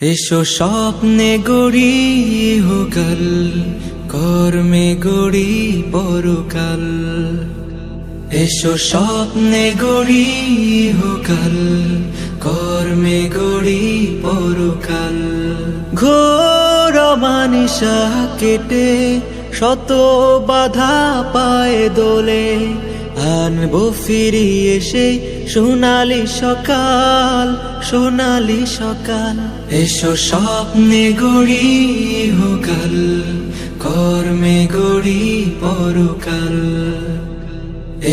এসো স্বপ্নে গড়ি হোকাল, কর্মে গড়ি পরকাল। এসো স্বপ্নে গড়ি হোকাল, কর্মে গড়ি পরকাল। ঘোর মানিসা কেটে, শত বাধা পায় দোলে। আনব ফিরিয়ে সেই সোনালি সকাল সোনালি সকাল। এসো স্বপ্নে গড়ি হোকাল, কর্মে গড়ি পরকাল।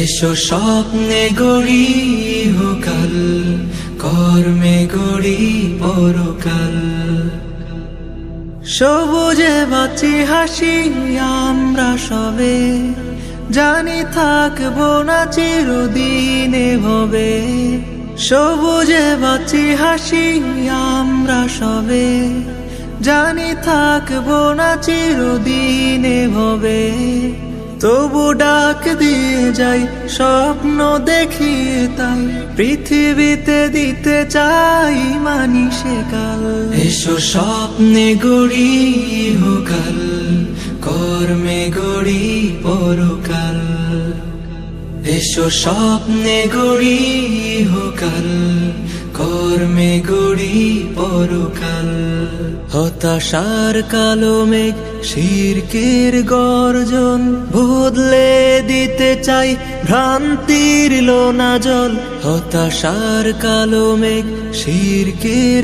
এসো স্বপ্নে গড়ি হোকাল, কর্মে গড়ি পরকাল। সবুজে বাঁচি হাসি আমরা সবে জানি থাকব না চিরদিনে ভবে, সবুজে বাঁচি হাসি আমরা সবে। জানি থাকব না চিরদিনে ভবে, তবু ডাক দিয়ে যাই, স্বপ্ন দেখিয়ে তাই। পৃথিবীতে দিতে চাই মানি সে কাল। এসো স্বপ্নে গড়ি হোকাল কর্মে গড়ি পরকাল এসো, স্বপ্নে গড়ি হোকাল, কর্মে গড়ি পরকাল। হতাশার কালো মেঘ, শিরকের গর্জন, বদলে দিতে চাই ভ্রান্তির লোনা জল হতাশার কালো মেঘ, শিরকের